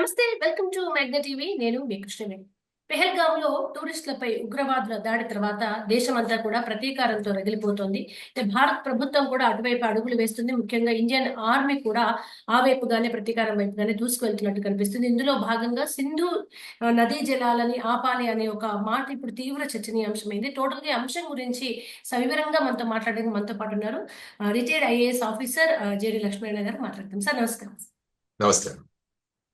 నమస్తే welcome to మెగ్న TV. నేను మీ కృష్ణవేణి. పెహల్గామ్లో టూరిస్టులపై ఉగ్రవాదుల దాడి తర్వాత దేశమంతా కూడా ప్రతీకారంతో రగిలిపోతోంది. భారత భారత్ ప్రభుత్వం కూడా అటువైపు అడుగులు వేస్తుంది. ముఖ్యంగా ఇండియన్ ఆర్మీ కూడా ఆ వైపుగానే ప్రతీకారం వైపుగానే దూసుకువెళ్తున్నట్టు కనిపిస్తుంది. ఇందులో భాగంగా సింధు నదీ జలాలని ఆపాలి అనే ఒక మాట ఇప్పుడు తీవ్ర చర్చనీయాంశమైంది. టోటల్గా అంశం గురించి సవివరంగా మనతో మాట్లాడడానికి మనతో పాటు ఉన్నారు retired IAS officer JD Lakshminarayana garu మాట్లాడతాం. సార్ నమస్కారం. నమస్కారం.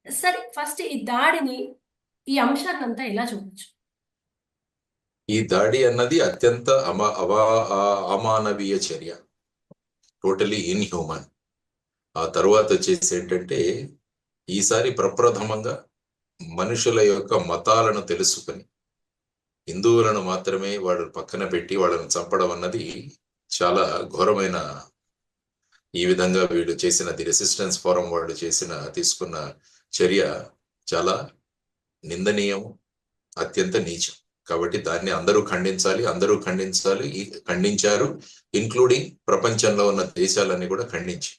సరే ఫస్ట్ ఈ దాడిని ఈ అంశాన్ని అంతా ఎలా చూడొచ్చు? ఈ దాడి అన్నది అత్యంత అమా అవా అమానవీయ చర్య. టోటలీ ఇన్హ్యూమన్ ఆ తర్వాత వచ్చేసి ఏంటంటే ఈసారి ప్రప్రథమంగా మనుషుల యొక్క మతాలను తెలుసుకొని హిందువులను మాత్రమే వాళ్ళు పక్కన పెట్టి వాళ్ళని చంపడం అన్నది చాలా ఘోరమైన ఈ విధంగా వీళ్ళు చేసిన ది రెసిస్టెన్స్ ఫోరం వాళ్ళు చేసిన తీసుకున్న చర్య చాలా నిందనీయం అత్యంత నీచం. కాబట్టి దాన్ని అందరూ ఖండించాలి అందరూ ఖండించాలి ఖండించారు ఇంక్లూడింగ్ ప్రపంచంలో ఉన్న దేశాలన్నీ కూడా ఖండించి.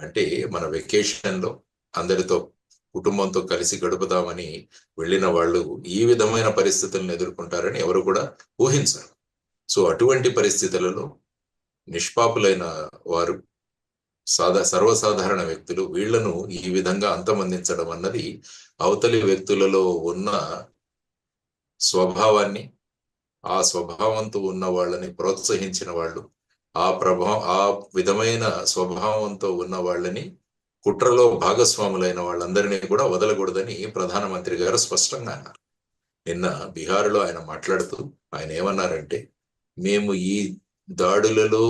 అంటే మన వెకేషన్లో అందరితో కుటుంబంతో కలిసి గడుపుదామని వెళ్ళిన వాళ్ళు ఈ విధమైన పరిస్థితులను ఎదుర్కొంటారని ఎవరు కూడా ఊహించరు. సో అటువంటి పరిస్థితులలో నిష్పాపులైన వారు సాదా సర్వసాధారణ వ్యక్తులు వీళ్ళను ఈ విధంగా అంతమందించడం అన్నది అవతలి వ్యక్తులలో ఉన్న స్వభావాన్ని ఆ స్వభావంతో ఉన్న వాళ్ళని ప్రోత్సహించిన వాళ్ళు ఆ ప్రభావం ఆ విధమైన స్వభావంతో ఉన్న వాళ్ళని కుట్రలో భాగస్వాములైన వాళ్ళందరినీ కూడా వదలకూడదని ప్రధానమంత్రి గారు స్పష్టంగా అన్నారు. నిన్న బీహార్లో ఆయన మాట్లాడుతూ ఆయన ఏమన్నారంటే మేము ఈ దాడులలో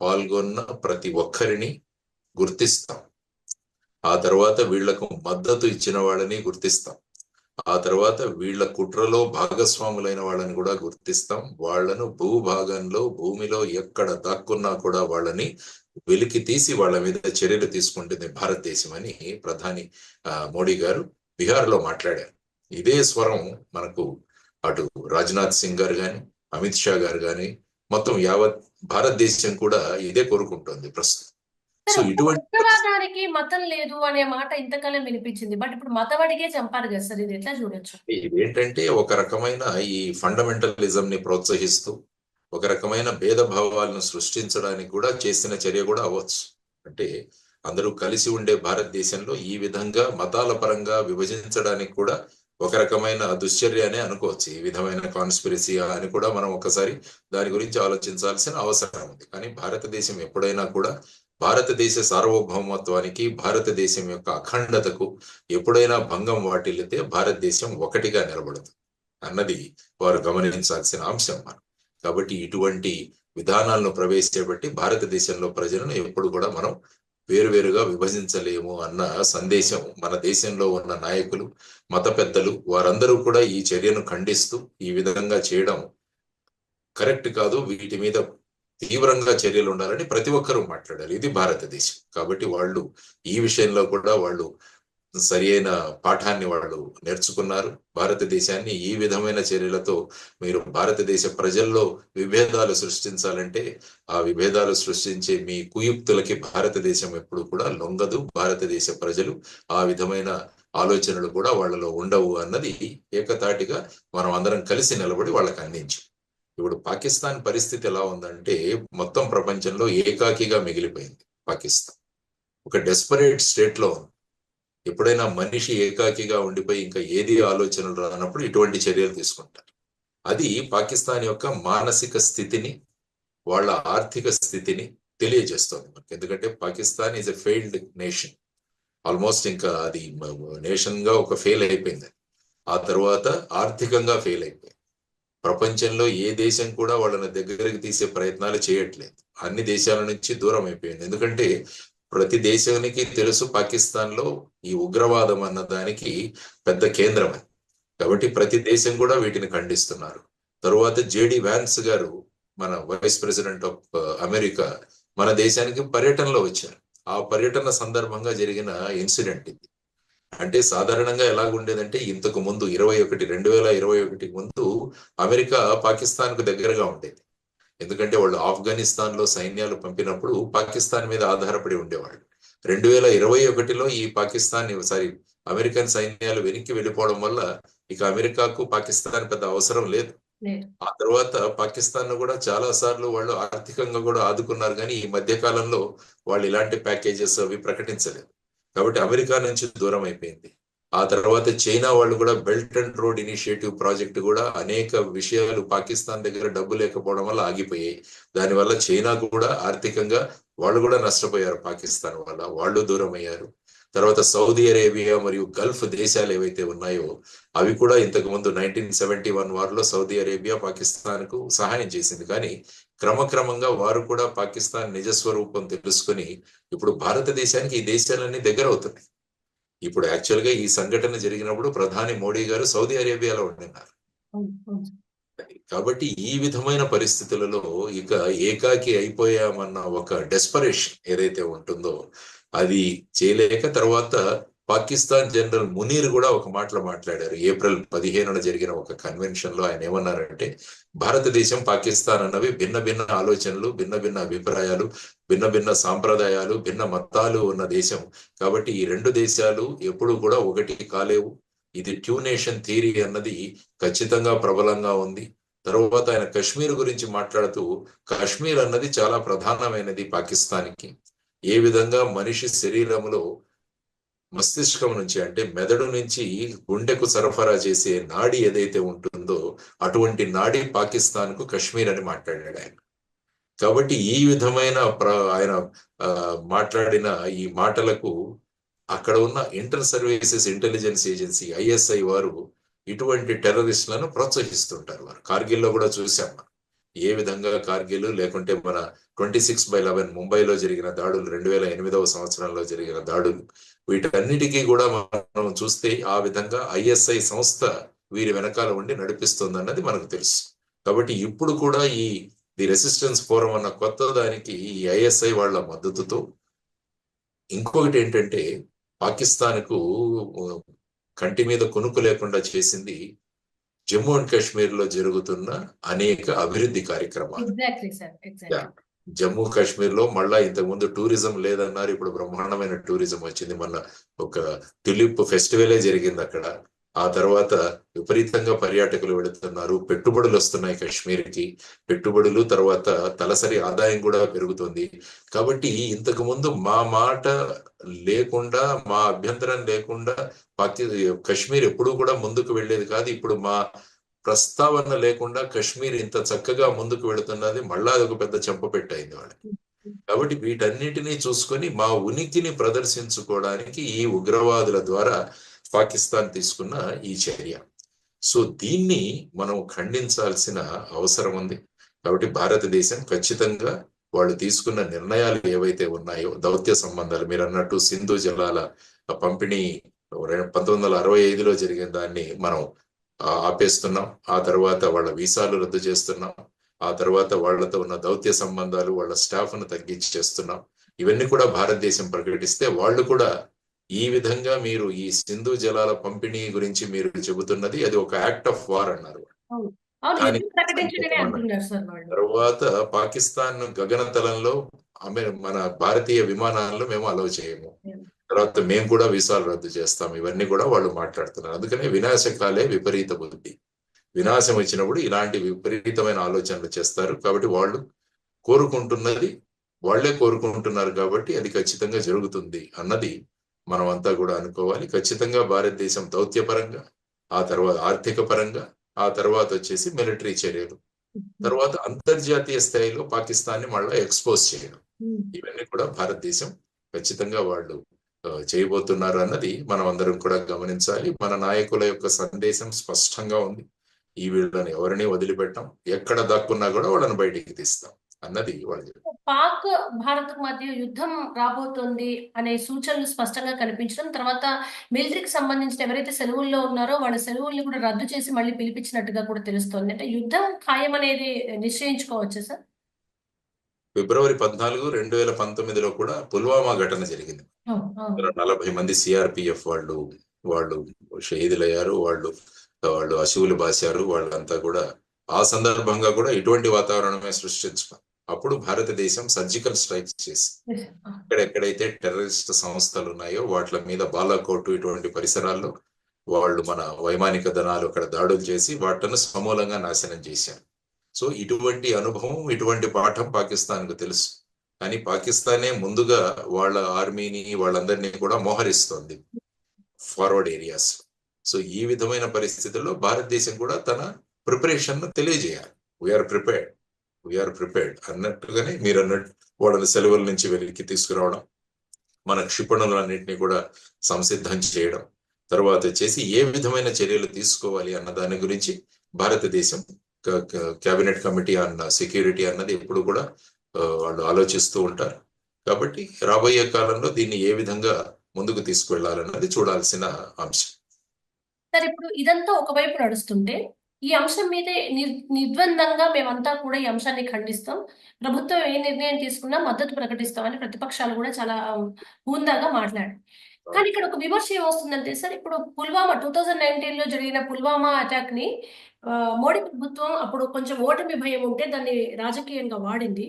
పాల్గొన్న ప్రతి ఒక్కరిని గుర్తిస్తాం. ఆ తర్వాత వీళ్ళకు మద్దతు ఇచ్చిన వాళ్ళని గుర్తిస్తాం. ఆ తర్వాత వీళ్ళ కుట్రలో భాగస్వాములైన వాళ్ళని కూడా గుర్తిస్తాం. వాళ్ళను భూభాగంలో భూమిలో ఎక్కడ దాక్కున్నా కూడా వాళ్ళని వెలికి తీసి వాళ్ళ మీద చర్యలు తీసుకుంటుంది భారతదేశం అని ప్రధాని మోడీ గారు బీహార్లో మాట్లాడారు. ఇదే స్వరం మనకు అటు రాజ్నాథ్ సింగ్ గారు కానీ అమిత్ షా గారు కానీ మొత్తం యావత్ భారతదేశం కూడా ఇదే కోరుకుంటుంది ప్రస్తుతం. సో ఇటువంటి మతం లేదు అనే మాట ఇంతకాలం వినిపించింది. బట్ ఇప్పుడు మతవాడికే చంపారు కదా సార్? ఇది ఎట్లా చూడొచ్చు? ఇదేంటంటే ఒక రకమైన ఈ ఫండమెంటలిజం ని ప్రోత్సహిస్తూ ఒక రకమైన భేదభావాలను సృష్టించడానికి కూడా చేసిన చర్య కూడా అవ్వచ్చు. అంటే అందరూ కలిసి ఉండే భారతదేశంలో ఈ విధంగా మతాల పరంగా విభజించడానికి కూడా ఒక రకమైన దుశ్చర్యనే అనుకోవచ్చు ఈ విధమైన కాన్స్పిరసీ అని కూడా మనం ఒకసారి దాని గురించి ఆలోచించాల్సిన అవసరం ఉంది. కానీ భారతదేశం ఎప్పుడైనా కూడా భారతదేశ సార్వభౌమత్వానికి భారతదేశం యొక్క అఖండతకు ఎప్పుడైనా భంగం వాటిల్లితే భారతదేశం ఒకటిగా నిలబడదు అన్నది వారు గమనించాల్సిన అంశం మనం. కాబట్టి ఇటువంటి విధానాలను ప్రవేశపెట్టి భారతదేశంలో ప్రజలను ఎప్పుడు కూడా మనం వేరువేరుగా విభజించలేము అన్న సందేశం మన దేశంలో ఉన్న నాయకులు మత పెద్దలు వారందరూ కూడా ఈ చర్యను ఖండిస్తూ ఈ విధంగా చేయడం కరెక్ట్ కాదు. వీటి మీద తీవ్రంగా చర్యలు ఉండాలని ప్రతి ఒక్కరూ మాట్లాడాలి. ఇది భారతదేశం. కాబట్టి వాళ్ళు ఈ విషయంలో కూడా వాళ్ళు సరి అయిన పాఠాన్ని వాళ్ళు నేర్చుకున్నారు. భారతదేశాన్ని ఈ విధమైన చర్యలతో మీరు భారతదేశ ప్రజల్లో విభేదాలు సృష్టించాలంటే ఆ విభేదాలు సృష్టించే మీ కుయుక్తులకి భారతదేశం ఎప్పుడు కూడా లొంగదు. భారతదేశ ప్రజలు ఆ విధమైన ఆలోచనలు కూడా వాళ్ళలో ఉండవు అన్నది ఏకతాటిగా మనం అందరం కలిసి నిలబడి వాళ్ళకి అందించి. ఇప్పుడు పాకిస్తాన్ పరిస్థితి ఎలా ఉందంటే మొత్తం ప్రపంచంలో ఏకాకిగా మిగిలిపోయింది పాకిస్తాన్. ఒక డెస్పరేట్ స్టేట్లో ఉంది. ఎప్పుడైనా మనిషి ఏకాకిగా ఉండిపోయి ఇంకా ఏది ఆలోచనలు రానప్పుడు ఇటువంటి చర్యలు తీసుకుంటారు. అది పాకిస్తాన్ యొక్క మానసిక స్థితిని వాళ్ళ ఆర్థిక స్థితిని తెలియజేస్తుంది మనకి. ఎందుకంటే Pakistan is a failed nation almost ఇంకా అది నేషన్గా ఒక ఫెయిల్ అయిపోయింది. ఆ తర్వాత ఆర్థికంగా ఫెయిల్ అయిపోయింది. ప్రపంచంలో ఏ దేశం కూడా వాళ్ళని దగ్గరికి తీసే ప్రయత్నాలు చేయట్లేదు. అన్ని దేశాల నుంచి దూరం అయిపోయింది. ఎందుకంటే ప్రతి దేశానికి తెలుసు పాకిస్తాన్లో ఈ ఉగ్రవాదం అన్న దానికి పెద్ద కేంద్రం అని కాబట్టి ప్రతి దేశం కూడా వీటిని ఖండిస్తున్నారు. తరువాత జేడి వ్యాన్స్ గారు మన వైస్ ప్రెసిడెంట్ ఆఫ్ అమెరికా మన దేశానికి పర్యటనలో వచ్చారు. ఆ పర్యటన సందర్భంగా జరిగిన ఇన్సిడెంట్ ఇది. అంటే సాధారణంగా ఎలాగుండేదంటే ఇంతకు ముందు ఇరవై ఒకటి రెండు వేల ఇరవై ఒకటి ముందు అమెరికా పాకిస్తాన్కు దగ్గరగా ఉండేది. ఎందుకంటే వాళ్ళు ఆఫ్ఘనిస్తాన్లో సైన్యాలు పంపినప్పుడు పాకిస్తాన్ మీద ఆధారపడి ఉండేవాళ్ళు. రెండు వేల ఇరవై ఒకటిలో ఈ పాకిస్తాన్ సారీ అమెరికన్ సైన్యాలు వెనక్కి వెళ్ళిపోవడం వల్ల ఇక అమెరికాకు పాకిస్తాన్ పెద్ద అవసరం లేదు. ఆ తర్వాత పాకిస్తాన్ను కూడా చాలా సార్లు వాళ్ళు ఆర్థికంగా కూడా ఆదుకున్నారు కానీ ఈ మధ్య కాలంలో వాళ్ళు ఇలాంటి ప్యాకేజెస్ అవి ప్రకటించలేదు. కాబట్టి అమెరికా నుంచి దూరం అయిపోయింది. ఆ తర్వాత చైనా వాళ్ళు కూడా belt and road initiative project కూడా అనేక విషయాలు పాకిస్తాన్ దగ్గర డబ్బు లేకపోవడం వల్ల ఆగిపోయాయి. దానివల్ల చైనా కూడా ఆర్థికంగా వాళ్ళు కూడా నష్టపోయారు పాకిస్తాన్ వల్ల. వాళ్ళు దూరం అయ్యారు తర్వాత సౌదీ అరేబియా మరియు గల్ఫ్ దేశాలు ఏవైతే ఉన్నాయో అవి కూడా ఇంతకు ముందు నైన్టీన్ సెవెంటీ వన్ వార్లో సౌదీ అరేబియా పాకిస్తాన్కు సహాయం చేసింది. కానీ క్రమక్రమంగా వారు కూడా పాకిస్తాన్ నిజస్వరూపం తెలుసుకొని ఇప్పుడు భారతదేశానికి ఈ దేశాలన్నీ దగ్గర అవుతున్నాయి ఇప్పుడు యాక్చువల్గా ఈ సంఘటన జరిగినప్పుడు ప్రధాని మోడీ గారు సౌదీ అరేబియాలో ఉండినారు. కాబట్టి ఈ విధమైన పరిస్థితులలో ఇక ఏకాకి అయిపోయామన్న ఒక డెస్పరేషన్ ఏదైతే ఉంటుందో అది చేయలేక తర్వాత పాకిస్తాన్ జనరల్ మునీర్ కూడా ఒక మాటలు మాట్లాడారు. ఏప్రిల్ పదిహేనున జరిగిన ఒక కన్వెన్షన్లో ఆయన ఏమన్నారంటే భారతదేశం పాకిస్తాన్ అన్నవి భిన్న భిన్న ఆలోచనలు భిన్న భిన్న అభిప్రాయాలు భిన్న భిన్న సాంప్రదాయాలు భిన్న మతాలు ఉన్న దేశం. కాబట్టి ఈ రెండు దేశాలు ఎప్పుడు కూడా ఒకటి కాలేవు. ఇది ట్యూనేషన్ థియరీ అన్నది ఖచ్చితంగా ప్రబలంగా ఉంది. తర్వాత ఆయన కశ్మీర్ గురించి మాట్లాడుతూ కాశ్మీర్ అన్నది చాలా ప్రధానమైనది పాకిస్తాన్కి. ఏ విధంగా మనిషి శరీరంలో మస్తిష్కం నుంచి అంటే మెదడు నుంచి గుండెకు సరఫరా చేసే నాడి ఏదైతే ఉంటుందో అటువంటి నాడి పాకిస్తాన్కు కశ్మీర్ అని మాట్లాడాడు ఆయన. కాబట్టి ఈ విధమైన ఆయన మాట్లాడిన ఈ మాటలకు అక్కడ ఉన్న inter services intelligence agency ISI వారు ఇటువంటి టెర్రరిస్టులను ప్రోత్సహిస్తుంటారు వారు. కార్గిల్లో కూడా చూసాం మనం. ఏ విధంగా కార్గిల్ లేకుంటే మన ట్వంటీ సిక్స్ బై లెవెన్ ముంబైలో జరిగిన దాడులు రెండు వేల ఎనిమిదవ సంవత్సరంలో జరిగిన దాడులు వీటన్నిటికీ కూడా మనం చూస్తే ఆ విధంగా ఐఎస్ఐ సంస్థ వీరి వెనకాల ఉండి నడిపిస్తుంది అన్నది మనకు తెలుసు. కాబట్టి ఇప్పుడు కూడా ఈ ది రెసిస్టెన్స్ ఫోరం అన్న కొత్త దానికి ఈ ఐఎస్ఐ వాళ్ళ మద్దతుతో ఇంకొకటి ఏంటంటే పాకిస్తాన్కు కంటి మీద కొనుక్కు లేకుండా చేసింది జమ్మూ అండ్ కాశ్మీర్లో జరుగుతున్న అనేక అభివృద్ధి కార్యక్రమాలు. జమ్మూ కాశ్మీర్లో మళ్ళా ఇంతకుముందు టూరిజం లేదన్నారు ఇప్పుడు బ్రహ్మాండమైన టూరిజం వచ్చింది. మొన్న ఒక టులిప్ ఫెస్టివలే జరిగింది అక్కడ. ఆ తర్వాత విపరీతంగా పర్యాటకులు వెళుతున్నారు. పెట్టుబడులు వస్తున్నాయి కాశ్మీర్కి పెట్టుబడులు తర్వాత తలసరి ఆదాయం కూడా పెరుగుతుంది. కాబట్టి ఇంతకు ముందు మా మాట లేకుండా మా అభ్యంతరం లేకుండా పాకి కాశ్మీర్ ఎప్పుడూ కూడా ముందుకు వెళ్ళేది కాదు. ఇప్పుడు మా ప్రస్తావన లేకుండా కశ్మీర్ ఇంత చక్కగా ముందుకు వెళుతున్నది మళ్ళా అది ఒక పెద్ద చెంప పెట్టయింది వాళ్ళకి. కాబట్టి వీటన్నిటినీ చూసుకొని మా ఉనికిని ప్రదర్శించుకోవడానికి ఈ ఉగ్రవాదుల ద్వారా పాకిస్తాన్ తీసుకున్న ఈ చర్య. సో దీన్ని మనం ఖండించాల్సిన అవసరం ఉంది. కాబట్టి భారతదేశం ఖచ్చితంగా వాళ్ళు తీసుకున్న నిర్ణయాలు ఏవైతే ఉన్నాయో దౌత్య సంబంధాలు మీరు అన్నట్టు సింధు జలాల పంపిణీ పంతొమ్మిది వందల అరవై ఐదులో జరిగిన దాన్ని మనం ఆపేస్తున్నాం. ఆ తర్వాత వాళ్ళ వీసాలు రద్దు చేస్తున్నాం. ఆ తర్వాత వాళ్ళతో ఉన్న దౌత్య సంబంధాలు వాళ్ళ స్టాఫ్ను తగ్గించి చేస్తున్నాం ఇవన్నీ కూడా భారతదేశం ప్రకటిస్తే వాళ్ళు కూడా ఈ విధంగా మీరు ఈ సింధు జలాల పంపిణీ గురించి మీరు చెబుతున్నది అది ఒక యాక్ట్ ఆఫ్ వార్ అన్నారు. తర్వాత పాకిస్తాన్ గగనతలంలో మన భారతీయ విమానాల్లో మేము అలౌ చేయము. తర్వాత మేము కూడా వీసాలు రద్దు చేస్తాం. ఇవన్నీ కూడా వాళ్ళు మాట్లాడుతున్నారు. అందుకనే వినాశకాలే విపరీత బుద్ధి. వినాశం వచ్చినప్పుడు ఇలాంటి విపరీతమైన ఆలోచనలు చేస్తారు. కాబట్టి వాళ్ళు కోరుకుంటున్నది వాళ్ళే కోరుకుంటున్నారు కాబట్టి అది ఖచ్చితంగా జరుగుతుంది అన్నది మనం అంతా కూడా అనుకోవాలి. ఖచ్చితంగా భారతదేశం దౌత్యపరంగా ఆ తర్వాత ఆర్థిక పరంగా ఆ తర్వాత వచ్చేసి మిలిటరీ చర్యలు. తర్వాత అంతర్జాతీయ స్థాయిలో పాకిస్తాన్ని మళ్ళీ ఎక్స్పోజ్ చేయడం. ఇవన్నీ కూడా భారతదేశం ఖచ్చితంగా వాళ్ళు చేయబోతున్నారు అన్నది మనం అందరం కూడా గమనించాలి. మన నాయకుల యొక్క సందేశం స్పష్టంగా ఉంది. ఈ వీళ్ళని ఎవరిని వదిలిపెట్టాం? ఎక్కడ దక్కున్నా కూడా వాళ్ళని బయటికి తీస్తాం. అన్నది వాళ్ళు. పాక్ భారత్ మధ్య యుద్ధం రాబోతోంది అనే సూచనలు స్పష్టంగా కనిపించడం తర్వాత మిలిటరీకి సంబంధించిన ఎవరైతే సెలవుల్లో ఉన్నారో వాళ్ళ సెలవుల్ని కూడా రద్దు చేసి మళ్ళీ పిలిపించినట్టుగా కూడా తెలుస్తోంది. అంటే యుద్ధం ఖాయం అనేది నిశ్చయించుకోవచ్చా సార్? ఫిబ్రవరి పద్నాలుగు రెండు వేల పంతొమ్మిదిలో కూడా పుల్వామా ఘటన జరిగింది. నలభై మంది సిఆర్పిఎఫ్ వాళ్ళు వాళ్ళు షహీదులయ్యారు వాళ్ళు వాళ్ళు అశువులు బాశారు వాళ్ళంతా కూడా ఆ సందర్భంగా కూడా ఇటువంటి వాతావరణమే సృష్టించుకున్నారు అప్పుడు భారతదేశం సర్జికల్ స్ట్రైక్స్ చేసి ఎక్కడెక్కడైతే టెర్రరిస్ట్ సంస్థలు ఉన్నాయో వాటి మీద బాలాకోటు ఇటువంటి పరిసరాల్లో వాళ్ళు మన వైమానిక దళాలు అక్కడ దాడులు చేసి వాటిని సమూలంగా నాశనం చేశారు. సో ఇటువంటి అనుభవం ఇటువంటి పాఠం పాకిస్తాన్కు తెలుసు. కానీ పాకిస్తానే ముందుగా వాళ్ళ ఆర్మీని వాళ్ళందరినీ కూడా మోహరిస్తోంది ఫార్వర్డ్ ఏరియాస్ సో ఈ విధమైన పరిస్థితుల్లో భారతదేశం కూడా తన ప్రిపరేషన్ తెలియజేయాలి. వీఆర్ ప్రిపేర్డ్ వీఆర్ ప్రిపేర్డ్ అన్నట్టుగానే మీరు అన్నట్టు వాళ్ళని సెలవుల నుంచి వెలికి తీసుకురావడం మన క్షిపణులన్నింటినీ కూడా సంసిద్ధం చేయడం తర్వాత వచ్చేసి ఏ విధమైన చర్యలు తీసుకోవాలి అన్న దాని గురించి భారతదేశం కేబినెట్ కమిటీ అన్న సెక్యూరిటీ అన్నది ఎప్పుడు కూడా వాళ్ళు ఆలోచిస్తూ ఉంటారు. కాబట్టి రాబోయే కాలంలో దీన్ని ఏ విధంగా ముందుకు తీసుకువెళ్ళాలన్నది చూడాల్సిన అంశం. సార్ ఇప్పుడు ఇదంతా ఒకవైపు నడుస్తుంటే ఈ అంశం మీదే నిర్ద్వందంగా మేమంతా కూడా ఈ అంశాన్ని ఖండిస్తాం. ప్రభుత్వం ఏ నిర్ణయం తీసుకున్నా మద్దతు ప్రకటిస్తామని ప్రతిపక్షాలు కూడా చాలా హుందాగా మాట్లాడారు కానీ ఇక్కడ ఒక విమర్శ ఏమొస్తుందంటే సార్ ఇప్పుడు పుల్వామా టూ థౌజండ్ నైన్టీన్లో జరిగిన పుల్వామా అటాక్ని మోడీ ప్రభుత్వం అప్పుడు కొంచెం ఓటమి భయం ఉంటే దాన్ని రాజకీయంగా వాడింది.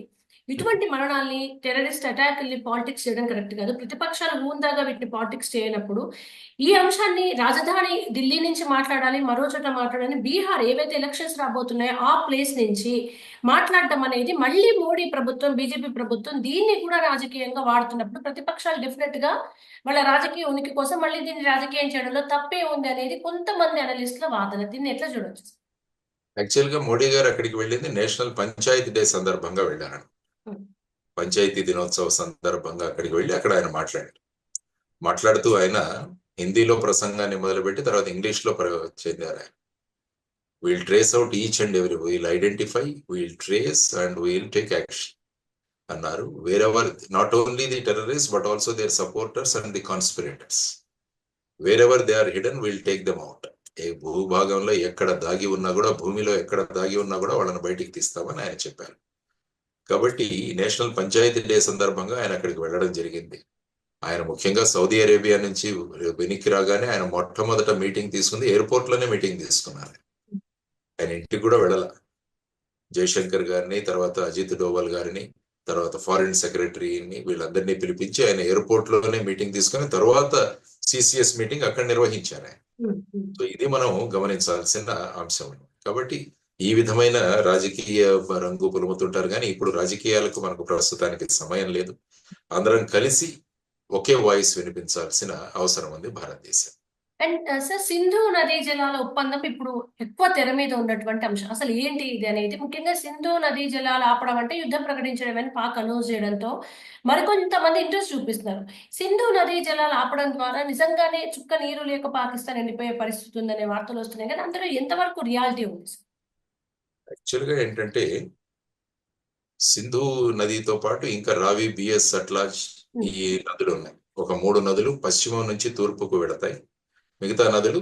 ఇటువంటి మరణాల్ని టెర్రరిస్ట్ అటాక్ని పాలిటిక్స్ చేయడం కరెక్ట్ కాదు. ప్రతిపక్షాలు హూందాగా వీటిని పాలిటిక్స్ చేయనప్పుడు ఈ అంశాన్ని రాజధాని ఢిల్లీ నుంచి మాట్లాడాలి మరో చోట మాట్లాడాలి బీహార్ ఏవైతే ఎలక్షన్స్ రాబోతున్నాయో ఆ ప్లేస్ నుంచి మాట్లాడటం అనేది మళ్ళీ మోడీ ప్రభుత్వం బీజేపీ ప్రభుత్వం దీన్ని కూడా రాజకీయంగా వాడుతున్నప్పుడు ప్రతిపక్షాలు డెఫినెట్గా వాళ్ళ రాజకీయ ఉనికి కోసం మళ్ళీ దీన్ని రాజకీయం చేయడంలో తప్పే ఉంది అనేది కొంతమంది అనలిస్టుల వాదన. దీన్ని ఎట్లా చూడొచ్చు? యాక్చువల్గా మోడీ గారు అక్కడికి వెళ్ళింది నేషనల్ పంచాయతీ డే సందర్భంగా వెళ్ళారు పంచాయతీ దినోత్సవ సందర్భంగా అక్కడికి వెళ్ళి అక్కడ ఆయన మాట్లాడారు. మాట్లాడుతూ ఆయన హిందీలో ప్రసంగాన్ని మొదలుపెట్టి తర్వాత ఇంగ్లీష్లో చెందారు ఆయన. We'll trace out each and every we'll identify we'll trace and we'll take action అన్నారు. Wherever not only the terrorist but also their supporters and the conspirators wherever they are hidden will take them out ఏ భూభాగంలో ఎక్కడ దాగి ఉన్నా కూడా భూమిలో ఎక్కడ దాగి ఉన్నా కూడా వాళ్ళని బయటికి తీస్తామని ఆయన చెప్పారు. కాబట్టి నేషనల్ పంచాయతీ డే సందర్భంగా ఆయన అక్కడికి వెళ్ళడం జరిగింది. ఆయన ముఖ్యంగా సౌదీ అరేబియా నుంచి వెనక్కి రాగానే ఆయన మొట్టమొదట మీటింగ్ తీసుకుంది ఎయిర్పోర్ట్లోనే మీటింగ్ తీసుకున్నారు. ఆయన ఇంటికి కూడా వెళ్ళాల. జయశంకర్ గారిని తర్వాత అజిత్ డోవల్ గారిని తర్వాత ఫారిన్ సెక్రటరీని వీళ్ళందరినీ పిలిపించి ఆయన ఎయిర్పోర్ట్లోనే మీటింగ్ తీసుకుని తర్వాత సిసిఎస్ మీటింగ్ అక్కడ నిర్వహించారు ఆయన. సో ఇది మనం గమనించాల్సిన అంశం. కాబట్టి ఈ విధమైన రాజకీయ రంగు పులుముతుంటారు కానీ ఇప్పుడు రాజకీయాలకు మనకు ప్రస్తుతానికి సమయం లేదు. అందరం కలిసి ఒకే వాయిస్ వినిపించాల్సిన అవసరం ఉంది భారతదేశం. అండ్ సార్ uh, సింధు నదీ జలాల ఒప్పందం ఇప్పుడు ఎక్కువ తెర మీద ఉన్నటువంటి అంశం. అసలు ఏంటి ఇది అనేది? ముఖ్యంగా సింధు నదీ జలాలు ఆపడం అంటే యుద్ధం ప్రకటించడం అని పాక్ అనౌన్స్ చేయడంతో మరికొంతమంది ఇంట్రెస్ట్ చూపిస్తున్నారు. సింధు నదీ జలాలు ఆపడం ద్వారా నిజంగానే చుక్క నీరు లేక పాకిస్తాన్ వెళ్ళిపోయే పరిస్థితి ఉందనే వార్తలు వస్తున్నాయి. కానీ అందులో ఎంతవరకు రియాలిటీ ఉంది యాక్చువల్గా ఏంటంటే సింధు నదితో పాటు ఇంకా రావి బిఎస్ సట్లాజ్ ఈ నదులు ఉన్నాయి. ఒక మూడు నదులు పశ్చిమం నుంచి తూర్పుకు వెళతాయి మిగతా నదులు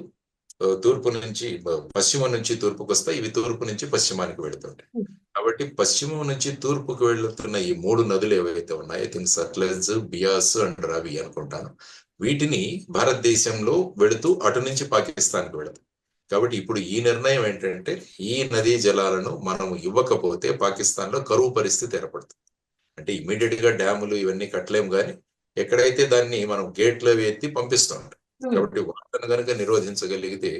తూర్పు నుంచి పశ్చిమం నుంచి తూర్పుకు వస్తాయి. ఇవి తూర్పు నుంచి పశ్చిమానికి వెళుతుంటాయి. కాబట్టి పశ్చిమం నుంచి తూర్పుకు వెళుతున్న ఈ మూడు నదులు ఏవైతే ఉన్నాయో థింక్ సట్లెజ్ బియాస్ అండ్ రావి అనుకుంటాను వీటిని భారతదేశంలో వెళుతూ అటు నుంచి పాకిస్తాన్కి వెళతాయి. కాబట్టి ఇప్పుడు ఈ నిర్ణయం ఏంటంటే ఈ నదీ జలాలను మనం ఇవ్వకపోతే పాకిస్తాన్లో కరువు పరిస్థితి ఏర్పడుతుంది. అంటే ఇమీడియట్గా డ్యాములు ఇవన్నీ కట్టలేము కానీ ఎక్కడైతే దాన్ని మనం గేట్లు అవి ఎత్తి పంపిస్తూ ఉంటాం కాబట్టి వాటిని కనుక నిరోధించగలిగితే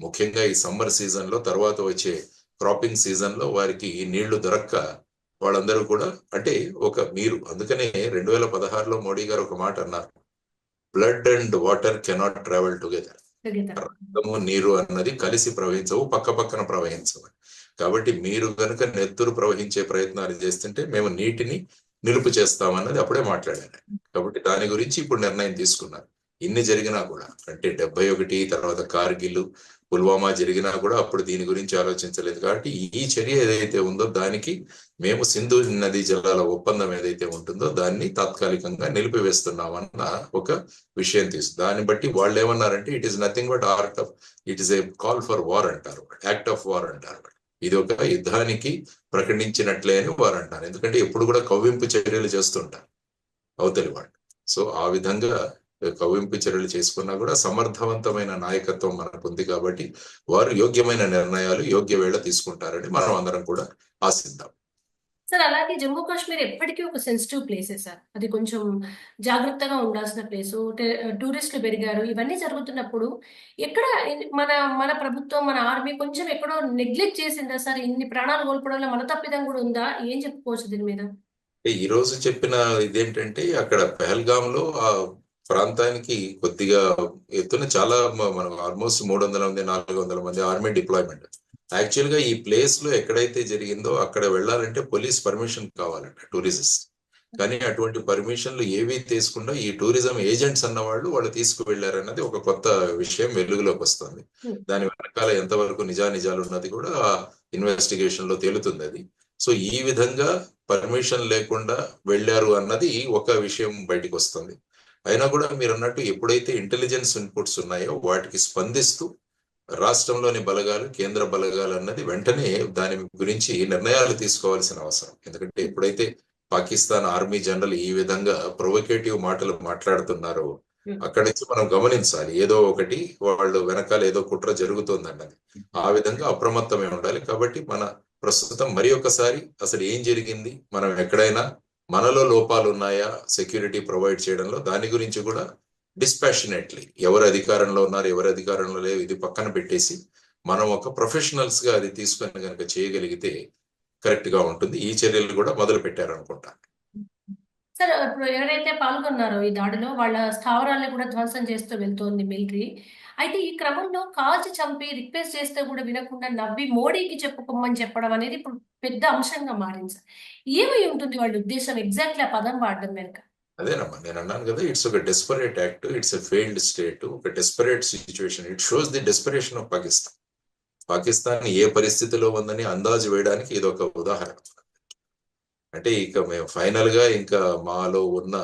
ముఖ్యంగా ఈ సమ్మర్ సీజన్లో తర్వాత వచ్చే క్రాపింగ్ సీజన్లో వారికి నీళ్ళు దొరక్క వాళ్ళందరూ కూడా అంటే ఒక మీరు అందుకనే రెండు వేల పదహారులో మోడీ గారు ఒక మాట అన్నారు blood and water cannot travel together రక్తము నీరు అన్నది కలిసి ప్రవహించవు పక్క పక్కన ప్రవహించవు. కాబట్టి మీరు కనుక నెత్తురు ప్రవహించే ప్రయత్నాలు చేస్తుంటే మేము నీటిని నిలుపు చేస్తామన్నది అప్పుడే మాట్లాడాను కాబట్టి దాని గురించి ఇప్పుడు నిర్ణయం తీసుకున్నారు. ఇన్ని జరిగినా కూడా అంటే డెబ్బై ఒకటి తర్వాత కార్గిల్ పుల్వామా జరిగినా కూడా అప్పుడు దీని గురించి ఆలోచించలేదు. కాబట్టి ఈ చర్య ఏదైతే ఉందో దానికి మేము సింధు నదీ జలాల ఒప్పందం ఏదైతే ఉంటుందో దాన్ని తాత్కాలికంగా నిలిపివేస్తున్నామన్న ఒక విషయం తీసు దాన్ని బట్టి వాళ్ళు ఏమన్నారంటే it is nothing but art of it is a call for war అంటారు. యాక్ట్ ఆఫ్ వార్ అంటారు. ఇది ఒక యుద్ధానికి ప్రకటించినట్లే అని వారు అంటారు. ఎందుకంటే ఎప్పుడు కూడా కవ్వింపు చర్యలు చేస్తుంటారు. అవతలి వాళ్ళు. సో ఆ విధంగా కవ్వింపు చర్యలు చేసుకున్నా కూడా సమర్థవంతమైన నాయకత్వం మనకు ఉంది కాబట్టి వారు యోగ్యమైన నిర్ణయాలు యోగ్య వేళ తీసుకుంటారని మనం అందరం కూడా ఆశిద్దాం. సార్ అలాగే జమ్మూ కాశ్మీర్ ఎప్పటికీ ఒక సెన్సిటివ్ ప్లేసే సార్? అది కొంచెం జాగ్రత్తగా ఉండాల్సిన ప్లేసు టూరిస్టులు పెరిగారు. ఇవన్నీ జరుగుతున్నప్పుడు ఎక్కడ మన మన ప్రభుత్వం మన ఆర్మీ కొంచెం ఎక్కడో నెగ్లెక్ట్ చేసిందా సార్? ఇన్ని ప్రాణాలు కోల్పోవడంలో మన తప్పిదం కూడా ఉందా? ఏం చెప్పుకోవచ్చు దీని మీద? ఈ రోజు చెప్పిన ఇదేంటంటే అక్కడ పెహల్గామ్లో ఆ ప్రాంతానికి కొద్దిగా ఎత్తున చాలా మనం ఆల్మోస్ట్ మూడు వందల మంది నాలుగు వందల మంది ఆర్మీ డిప్లాయ్మెంట్ యాక్చువల్గా ఈ ప్లేస్లో ఎక్కడైతే జరిగిందో అక్కడ వెళ్ళాలంటే పోలీస్ పర్మిషన్ కావాలంట టూరిస్ట్ కానీ అటువంటి పర్మిషన్లు ఏవీ తీసుకుండా ఈ టూరిజం ఏజెంట్స్ అన్న వాళ్ళు వాళ్ళు తీసుకువెళ్ళారన్నది ఒక కొత్త విషయం వెలుగులోకి వస్తుంది. Hmm. దాని వెనకాల ఎంతవరకు నిజానిజాలు ఉన్నది కూడా ఇన్వెస్టిగేషన్లో తేలుతుంది అది. సో ఈ విధంగా పర్మిషన్ లేకుండా వెళ్ళారు అన్నది ఒక విషయం బయటికి వస్తుంది. అయినా కూడా మీరు అన్నట్టు ఎప్పుడైతే ఇంటెలిజెన్స్ ఇన్పుట్స్ ఉన్నాయో వాటికి స్పందిస్తూ రాష్ట్రంలోని బలగాలు కేంద్ర బలగాలు అన్నది వెంటనే దాని గురించి నిర్ణయాలు తీసుకోవాల్సిన అవసరం. ఎందుకంటే ఎప్పుడైతే పాకిస్తాన్ ఆర్మీ జనరల్ ఈ విధంగా ప్రొవకేటివ్ మాటలు మాట్లాడుతున్నారో. అక్కడి నుంచి మనం గమనించాలి. ఏదో ఒకటి వాళ్ళు వెనకాల ఏదో కుట్ర జరుగుతుంది అన్నది ఆ విధంగా అప్రమత్తమై ఉండాలి. కాబట్టి మన ప్రస్తుతం మరి ఒకసారి అసలు ఏం జరిగింది? మనం ఎక్కడైనా మనలో లోపాలు ఉన్నాయా సెక్యూరిటీ ప్రొవైడ్ చేయడంలో? దాని గురించి కూడా డిస్పాషనేట్లీ ఎవరు అధికారంలో ఉన్నారు ఎవరు అధికారంలో లేవు ఇది పక్కన పెట్టేసి మనం ఒక ప్రొఫెషనల్స్గా అది తీసుకొని కనుక చేయగలిగితే కరెక్ట్గా ఉంటుంది. ఈ చర్యలు కూడా మొదలు పెట్టారు అనుకుంటా సార్ ఇప్పుడు ఎవరైతే పాల్గొన్నారో ఈ దాడిలో వాళ్ళ స్థావరాలను కూడా ధ్వంసం చేస్తూ వెళ్తోంది మిలిటరీ. అయితే ఈ క్రమంలో కాల్చి చంపి రిక్వెస్ట్ చేస్తే కూడా వినకుండా నవ్వి మోడీకి చెప్పుకోమని చెప్పడం అనేది ఇప్పుడు పెద్ద అంశంగా మారింది సార్. ఏమై ఉంటుంది వాళ్ళ ఉద్దేశం? ఎగ్జాక్ట్లీ ఆ పదం వాడడం వెనుక. అదేనమ్మా నేను అన్నాను కదా ఇట్స్ ఒక desperate act it's a failed state ఒక desperate situation it shows the desperation of Pakistan Pakistan ఏ పరిస్థితిలో ఉందని అందాజు వేయడానికి ఇది ఒక ఉదాహరణ. అంటే ఇక మేము ఫైనల్గా ఇంకా మాలో ఉన్న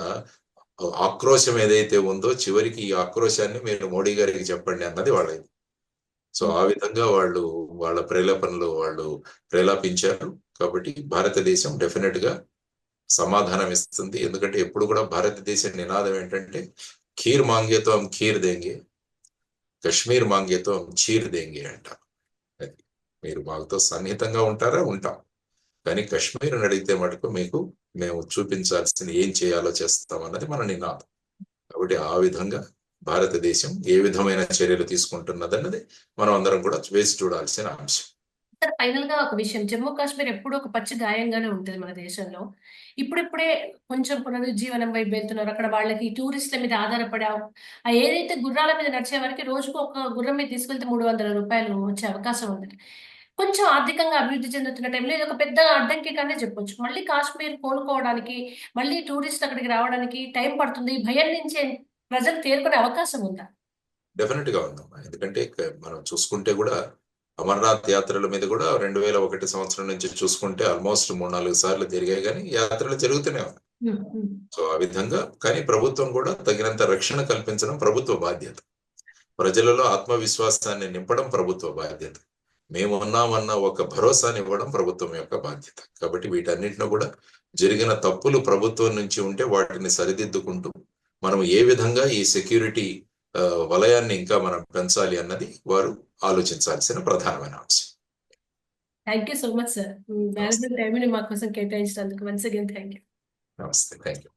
ఆక్రోశం ఏదైతే ఉందో చివరికి ఈ ఆక్రోశాన్ని మీరు మోడీ గారికి చెప్పండి అన్నది వాళ్ళది. సో ఆ విధంగా వాళ్ళు వాళ్ళ ప్రేరేపణలు వాళ్ళు ప్రేలాపించారు కాబట్టి భారతదేశం డెఫినెట్గా సమాధానం ఇస్తుంది. ఎందుకంటే ఎప్పుడు కూడా భారతదేశ నినాదం ఏంటంటే ఖీర్ మాంగేతో ఖీర్ దేంగే కశ్మీర్ మాంగేతో హమ్ చీర్ దేంగే అంట. అది మీరు మాతో సన్నిహితంగా ఉంటారా? ఉంటాం. కానీ కశ్మీర్ అడిగితే మటుకు మీకు మేము చూపించాల్సిన ఏం చేయాలో చేస్తాం అన్నది మన నినాదం. కాబట్టి ఆ విధంగా భారతదేశం ఏ విధమైన చర్యలు తీసుకుంటున్నదన్నది మనం అందరం కూడా వేసి చూడాల్సిన అంశం. సార్ ఫైనల్గా ఒక విషయం. జమ్మూ కాశ్మీర్ ఎప్పుడూ ఒక పచ్చి గాయంగానే ఉంటుంది మన దేశంలో. ఇప్పుడిప్పుడే కొంచెం పునరుజ్జీవనం వైపు వెళ్తున్నారు. అక్కడ వాళ్ళకి టూరిస్టుల మీద ఆధారపడే ఆ ఏదైతే గుర్రాల మీద నడిచే వారికి రోజుకు ఒక గుర్రం మీద తీసుకెళ్తే మూడు వందల రూపాయలు వచ్చే అవకాశం ఉంది. కొంచెం ఆర్థికంగా అభివృద్ధి చెందుతున్న టైంలో ఇది ఒక పెద్ద అడ్డంకి కానీ చెప్పొచ్చు. మళ్ళీ కాశ్మీర్ కోలుకోవడానికి మళ్ళీ టూరిస్ట్ అక్కడికి రావడానికి టైం పడుతుంది. భయం నుంచి ప్రజలు తేరుకునే అవకాశం ఉందా? డెఫినెట్గా ఉందమ్మా. ఎందుకంటే మనం చూసుకుంటే కూడా అమర్నాథ్ యాత్రల మీద కూడా రెండు వేల ఒకటి సంవత్సరం నుంచి చూసుకుంటే ఆల్మోస్ట్ మూడు నాలుగు సార్లు తిరిగాయి కానీ యాత్రలు జరుగుతూనే ఉన్నాయి. సో ఆ విధంగా కానీ ప్రభుత్వం కూడా తగినంత రక్షణ కల్పించడం ప్రభుత్వ బాధ్యత. ప్రజలలో ఆత్మవిశ్వాసాన్ని నింపడం ప్రభుత్వ బాధ్యత. మేము ఉన్నామన్న ఒక భరోసాని ఇవ్వడం ప్రభుత్వం యొక్క బాధ్యత. కాబట్టి వీటన్నిటిని కూడా జరిగిన తప్పులు ప్రభుత్వం నుంచి ఉంటే వాటిని సరిదిద్దుకుంటూ మనం ఏ విధంగా ఈ సెక్యూరిటీ వలయాన్ని ఇంకా మనం పెంచాలి అన్నది వారు ఆలోచించాల్సిన ప్రధానమైన అంశం. Thank you so much sir valuable టైంని మా కోసం కేటాయించినందుకు వన్స్ అగైన్ థ్యాంక్ యూ నమస్తే. Thank you